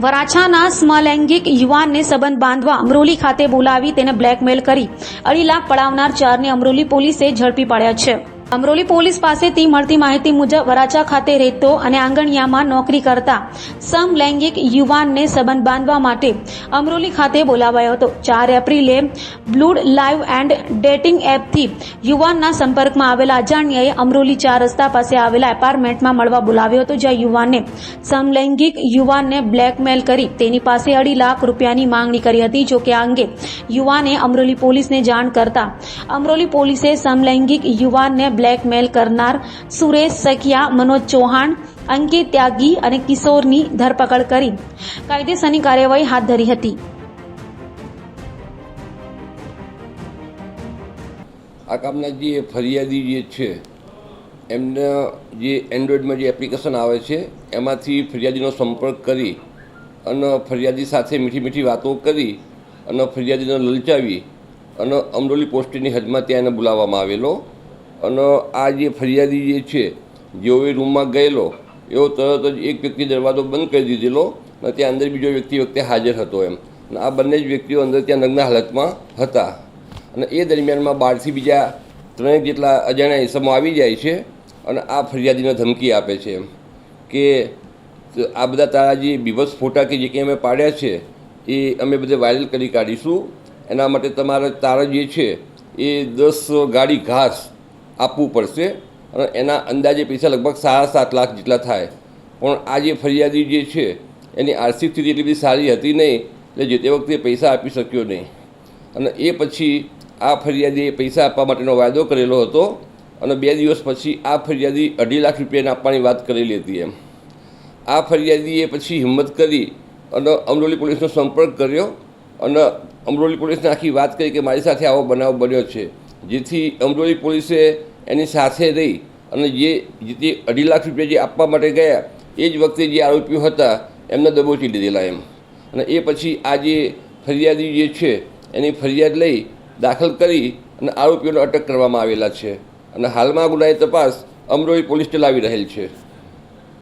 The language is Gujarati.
વરાછાના સ્મલૈંગિક યુવાનને સંબંધ બાંધવા અમરોલી ખાતે બોલાવી તેને બ્લેકમેલ કરી અઢી લાખ પડાવનાર ચારને અમરોલી પોલીસે ઝડપી પાડ્યા છે. અમરોલી પોલીસ પાસેથી મળતી માહિતી મુજબ વરાછા ખાતે રહેતો અને આંગણિયામાં નોકરી કરતા સમલૈંગિક યુવાનને સંબંધ બાંધવા માટે અમરોલી ખાતે બોલાવાયો હતો. ચાર એપ્રિલે બ્લૂડ લાઈવ એન્ડ ડેટિંગ એપથી યુવાનના સંપર્કમાં આવેલા અજાણ્યાએ અમરોલી ચાર રસ્તા પાસે આવેલા એપાર્ટમેન્ટમાં મળવા બોલાવ્યો હતો, જ્યાં યુવાનને સમલૈંગિક યુવાનને બ્લેકમેલ કરી તેની પાસે અઢી લાખ રૂપિયાની માંગણી કરી હતી, જો કે આ અંગે યુવાને અમરોલી પોલીસને જાણ કરતા અમરોલી પોલીસે સમલૈંગિક યુવાનને બ્લેકમેલ કરનાર સુરેશ સખિયા, મનોજ ચૌહાણ, અંકિત ત્યાગી અને કિશોરની ધરપકડ કરી. કાયદેસરની કાર્યવાહી હાથ ધરી હતી. આ કામના જે ફરિયાદી જે છે, એમને જે એન્ડ્રોઈડમાં જે એપ્લિકેશન આવે છે, એમાંથી ફરિયાદીનો સંપર્ક કરી અને ફરિયાદી સાથે મીઠી મીઠી વાતો કરી અને ફરિયાદીને લલચાવી અને અમરોલી પોસ્ટની હદમાં ત્યાં એને બોલાવવામાં આવેલો. અને આ જે ફરિયાદી જે છે, જેઓ એ રૂમમાં ગયેલો એવો તરત જ એક વ્યક્તિ દરવાજો બંધ કરી દીધેલો અને ત્યાં અંદર બીજો વ્યક્તિ વખતે હાજર હતો એમ. અને આ બંને જ વ્યક્તિઓ અંદર ત્યાં નગ્ન હાલતમાં હતા. અને એ દરમિયાનમાં બહારથી બીજા ત્રણેક જેટલા અજાણ્યા ઇસમો આવી જાય છે અને આ ફરિયાદીને ધમકી આપે છે એમ. કે આ બધા તારા જે બીભત્સ ફોટા કે જે કંઈ અમે પાડ્યા છે, એ અમે બધે વાયરલ કરી કાઢીશું. એના માટે તમારે, તારા જે છે, એ દસ ગાડી ઘાસ આપવું પડશે. અને એના અંદાજે પૈસા લગભગ સાડા સાત લાખ જેટલા થાય. પણ આ જે ફરિયાદી જે છે, એની આર્થિક સ્થિતિ એટલી બધી સારી હતી નહીં, એટલે જે તે વખતે પૈસા આપી શક્યો નહીં. અને એ પછી આ ફરિયાદીએ પૈસા આપવા માટેનો વાયદો કરેલો હતો અને બે દિવસ પછી આ ફરિયાદી અઢી લાખ રૂપિયાને આપવાની વાત કરેલી હતી એમ. આ ફરિયાદીએ પછી હિંમત કરી અને અમરોલી પોલીસનો સંપર્ક કર્યો અને અમરોલી પોલીસને આખી વાત કરી કે મારી સાથે આવો બનાવ બન્યો છે. જેથી અમરોલી પોલીસે એની સાથે રહી અને જે જે અઢી લાખ રૂપિયા જે આપવા માટે ગયા, એ જ વખતે જે આરોપીઓ હતા, એમને દબોચી લીધેલા એમ. અને એ પછી આ જે ફરિયાદી જે છે, એની ફરિયાદ લઈ દાખલ કરી અને આરોપીઓને અટક કરવામાં આવેલા છે. અને હાલમાં ગુનાની તપાસ અમરોલી પોલીસ ચલાવી રહેલ છે.